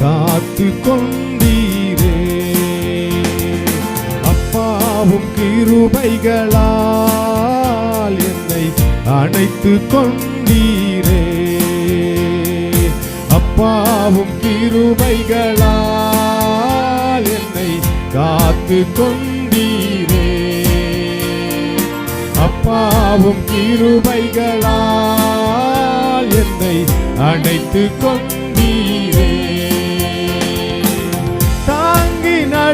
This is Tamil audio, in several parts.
காத்து கொண்டீரே அப்பாவும் கிருபைகளால் என்னை அணைத்து கொண்டீரே அப்பாவும் கிருபைகளால் என்னை காத்து கொண்டீரே அப்பாவும் கிருபைகளால் என்னை அணைத்து கொண்டீரே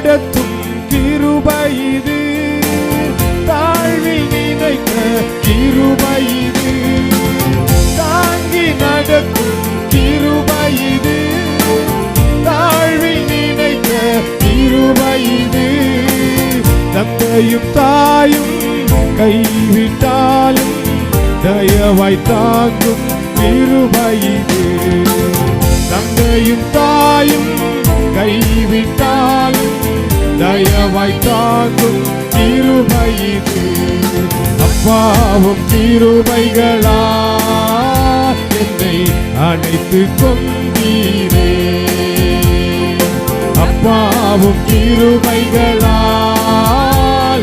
நடத்தும் கிருபை தாழ்வில் நினைக்க கிருபை தாங்கி நடத்தும் கிருபை தாழ்வில் நினைக்க கிருபை தந்தையும் தாயும் கைவிட்டாலும் தயவாய் தாங்கும் கிருபை தந்தையும் தாயும் கைவிட்டால் தயவாய் தாங்கும் கிருபை அப்பாவும் கிருபைகளா என்னை அழைத்து கொண்டீரே. அப்பாவும் கிருபைகளா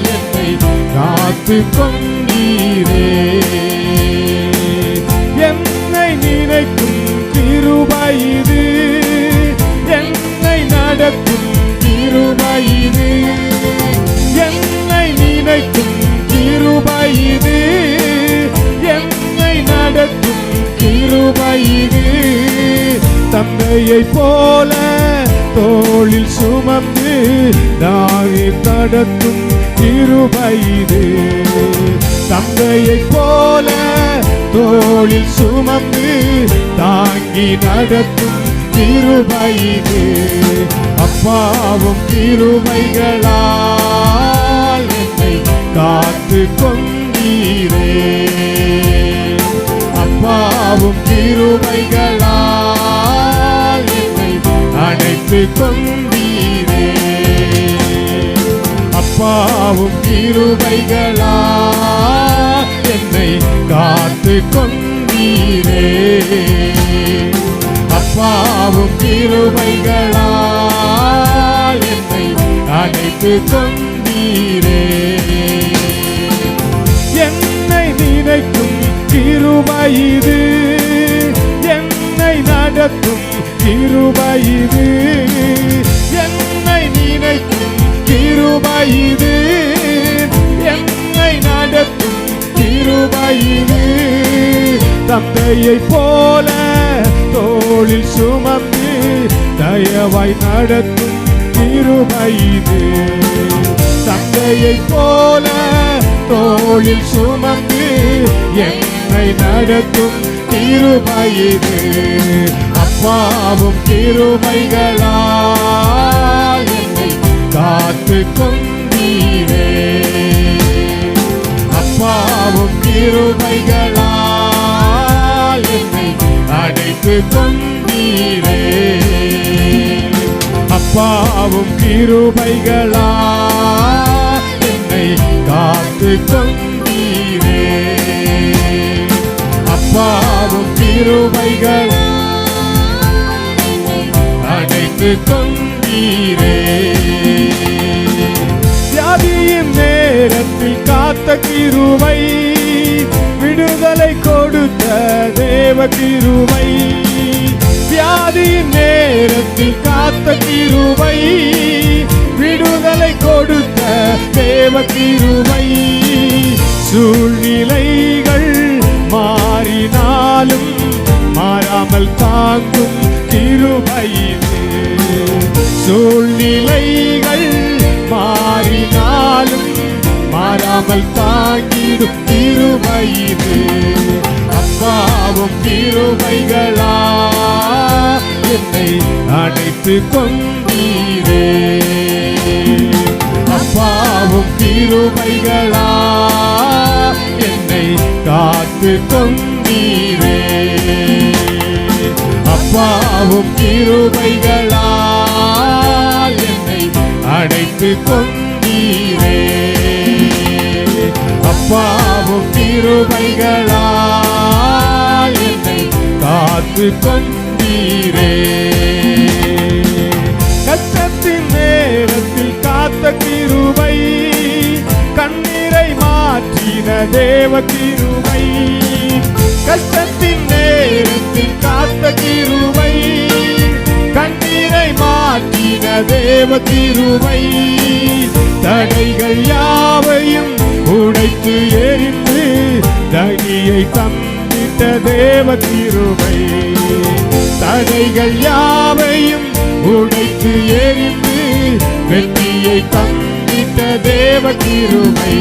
என்னை காத்து கொண்டீரே. என்னை நினைக்கும் கிருபை இது. நடக்கும் கிருபை இது தந்தையைப் போல தோளில் சுமந்து நாவே நடத்தும் கிருபை இது தந்தையைப் போல தோளில் சுமந்து தாங்கி நடத்தும் கிருபை இது அப்பாவும் கிருபைகளால் என்னை காத்து கொண்டீரே. பாவும் கிருபைகளால் என்னை அணைத்து கொண்டீரே. அப்பாவும் கிருபைகளால் என்னை காத்து கொண்டீரே. அப்பாவும் கிருபைகளால் என்னை அணைத்து கொண்டீரே. கிருபை என்னை நடத்தும் கிருபை என்னை நினைக்கும் கிருபை என்னை நடத்தும் கிருபை தந்தையை போல தோளில் சுமந்து தயவாய் நடத்தும் கிருபை தந்தையை போல தோளில் சுமந்து என் என்னை நடத்தும் திருமயிது அப்பாவும் கிருபைகளால் என்னை காத்து கொண்டீரே அப்பாவும் கிருபைகளால் என்னை அடைத்து கொண்டீரே அப்பாவும் கிருபைகளால் என்னை காத்து கொண்டீரே அப்பாவும் கிருபைகள் அடைத்து கொண்டீரே. வியாதியின் நேரத்தில் காத்த கிருபை விடுதலை கொடுத்த தேவ கிருபை. வியாதியின் நேரத்தில் காத்த கிருபை விடுதலை கொடுத்த தேவ கிருபை. சூழ்நிலை நாங்கள் தாங்கும் கிருபை சூழ்நிலைகள் மாறினாலும் மாறாமல் தாங்கிடும் கிருபை அப்பாவும் கிருபைகளா என்னை அணைத்து கொண்டீரே. அப்பாவும் கிருபைகளா என்னை காத்து கொண்டீரே. பாவும் கிருபைகளா என்னை அடைத்து கொண்டீரே. அப்பாவும் கிருபைகளா என்னை காத்து கொண்டீரே. கஷ்டத்தின் நேரத்தில் காத்த கிருபை கண்ணீரை மாற்றின தேவ கிருபை. கஷ்ட கிருவை கண்ணீரை மாற்றின தேவ கிருபை தடைகள் யாவையும் உடைத்து எரிந்து தனியை தந்திட்ட தேவ கிருபை தடைகள் யாவையும் உடைத்து எரிந்து வெற்றியை தந்திட்ட தேவ கிருபை